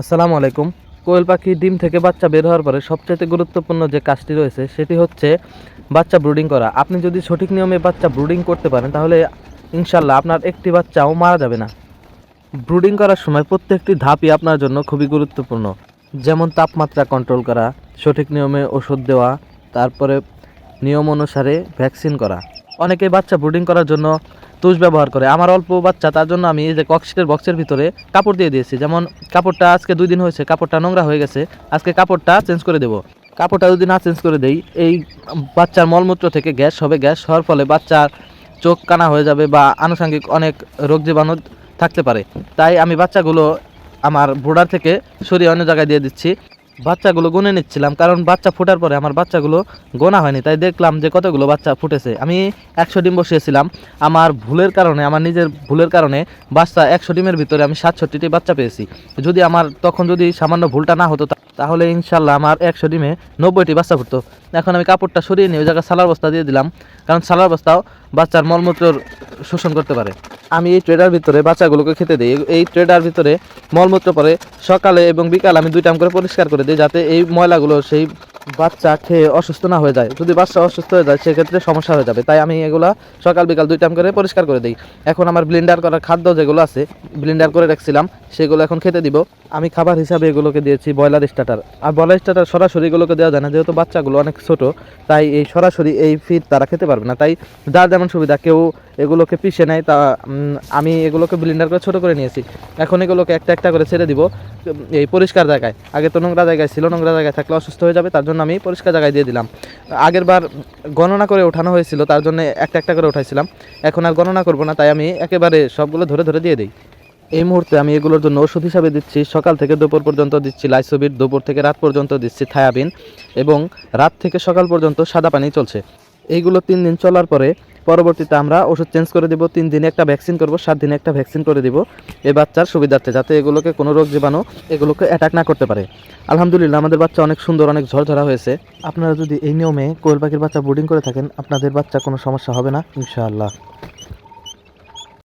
আসসালামু আলাইকুম। কোয়েল পাখি ডিম থেকে বাচ্চা বের হওয়ার পরে সবচেয়ে গুরুত্বপূর্ণ যে কাজটি রয়েছে, সেটি হচ্ছে বাচ্চা ব্রুডিং করা। আপনি যদি সঠিক নিয়মে বাচ্চা ব্রুডিং করতে পারেন, তাহলে ইনশাল্লাহ আপনার একটি বাচ্চাও মারা যাবে না। ব্রুডিং করার সময় প্রত্যেকটি ধাপই আপনার জন্য খুবই গুরুত্বপূর্ণ। যেমন তাপমাত্রা কন্ট্রোল করা, সঠিক নিয়মে ওষুধ দেওয়া, তারপরে নিয়ম অনুসারে ভ্যাকসিন করা। অনেকেই বাচ্চা ব্রুডিং করার জন্য তুষ ব্যবহার করে। আমার অল্প বাচ্চা, তার জন্য আমি এই যে কক্সিটের বক্সের ভিতরে কাপড় দিয়ে দিয়েছি। যেমন কাপড়টা আজকে দুই দিন হয়েছে, কাপড়টা নোংরা হয়ে গেছে, আজকে কাপড়টা চেঞ্জ করে দেবো। কাপড়টা যদি না চেঞ্জ করে দেই, এই বাচ্চার মলমূত্র থেকে গ্যাস হবে গ্যাস, হওয়ার ফলে বাচ্চার চোখ কানা হয়ে যাবে বা আনুষঙ্গিক অনেক রোগ জীবাণু থাকতে পারে। তাই আমি বাচ্চাগুলো আমার বোর্ডার থেকে সরিয়ে অন্য জায়গায় দিয়ে দিচ্ছি। বাচ্চাগুলো গুনে নিচ্ছিলাম, কারণ বাচ্চা ফোটার পরে আমার বাচ্চাগুলো গোনা হয়নি। তাই দেখলাম যে কতগুলো বাচ্চা ফুটেছে। আমি একশো ডিম বসিয়েছিলাম। আমার ভুলের কারণে, আমার নিজের ভুলের কারণে বাচ্চা একশো ডিমের ভিতরে আমি সাতষট্টিটি বাচ্চা পেয়েছি। যদি আমার, তখন যদি সামান্য ভুলটা না হতো তাহলে ইনশাল্লাহ আমার একশো ডিমে নব্বইটি বাচ্চা ফুটতো এখন আমি কাপড়টা সরিয়ে নিয়ে ওই জায়গায় সালার বস্তা দিয়ে দিলাম, কারণ সালার বস্তাও বাচ্চার মলমূত্র শোষণ করতে পারে। আমি এই ট্রেডার ভিতরে বাচ্চাগুলোকে খেতে দিই, এই ট্রেডার ভিতরে মলমূত্র পরে সকালে এবং বিকালে আমি দুই টাইম করে পরিষ্কার করে দিই, যাতে এই ময়লাগুলো সেই বাচ্চা খেয়ে অসুস্থ না হয়ে যায়। যদি বাচ্চা অসুস্থ হয়ে যায়, সেক্ষেত্রে সমস্যা হয়ে যাবে। তাই আমি এগুলা সকাল, বিকাল দুই টাইম করে পরিষ্কার করে দিই। এখন আমার ব্লেন্ডার করার খাদ্য যেগুলো আছে ব্লেন্ডার করে রাখছিলাম, সেগুলো এখন খেতে দিব। আমি খাবার হিসাবে এগুলোকে দিয়েছি ব্রয়লার স্টার্টার আর ব্রয়লার স্টার্টার সরাসরি এগুলোকে দেওয়া যায় না, যেহেতু বাচ্চাগুলো অনেক ছোট, তাই এই সরাসরি এই ফিড তারা খেতে পারবে না। তাই যার যেমন সুবিধা, কেউ এগুলোকে পিষে নেয়, তা আমি এগুলোকে ব্লিন্ডার করে ছোট করে নিয়েছি। এখন এগুলোকে একটা একটা করে ছেড়ে দিব, এই পরিষ্কার জায়গায়। আগে তো নোংরা জায়গায় ছিল, নোংরা জায়গায় থাকলে অসুস্থ হয়ে যাবে, তার জন্য আমি পরিষ্কার জায়গায় দিয়ে দিলাম। আগের বার গণনা করে ওঠানো হয়েছিল, তার জন্য একটা একটা করে উঠাইছিলাম। এখন আর গণনা করব না, তাই আমি একেবারে সবগুলো ধরে ধরে দিয়ে দিই। এই মুহূর্তে আমি এগুলোর জন্য ওষুধ হিসাবে দিচ্ছি, সকাল থেকে দুপুর পর্যন্ত দিচ্ছি লাইসোবিট, দুপুর থেকে রাত পর্যন্ত দিচ্ছি থায়াবিন, এবং রাত থেকে সকাল পর্যন্ত সাদা পানি চলছে। এইগুলো তিন দিন চলার পরে পরবর্তীতে আমরা ওষুধ চেঞ্জ করে দিব, তিন দিনে একটা ভ্যাকসিন করব, সাত দিনে একটা ভ্যাকসিন করে দেবো, এ বাচ্চার সুবিধার্থে, যাতে এগুলোকে কোনো রোগ জীবাণু এগুলোকে অ্যাটাক না করতে পারে। আলহামদুলিল্লাহ, আমাদের বাচ্চা অনেক সুন্দর, অনেক ঝরঝরা হয়েছে। আপনারা যদি এই নিয়মে কোয়েল পাখির বাচ্চা বোর্ডিং করে থাকেন, আপনাদের বাচ্চা কোনো সমস্যা হবে না, ইনশাআল্লাহ।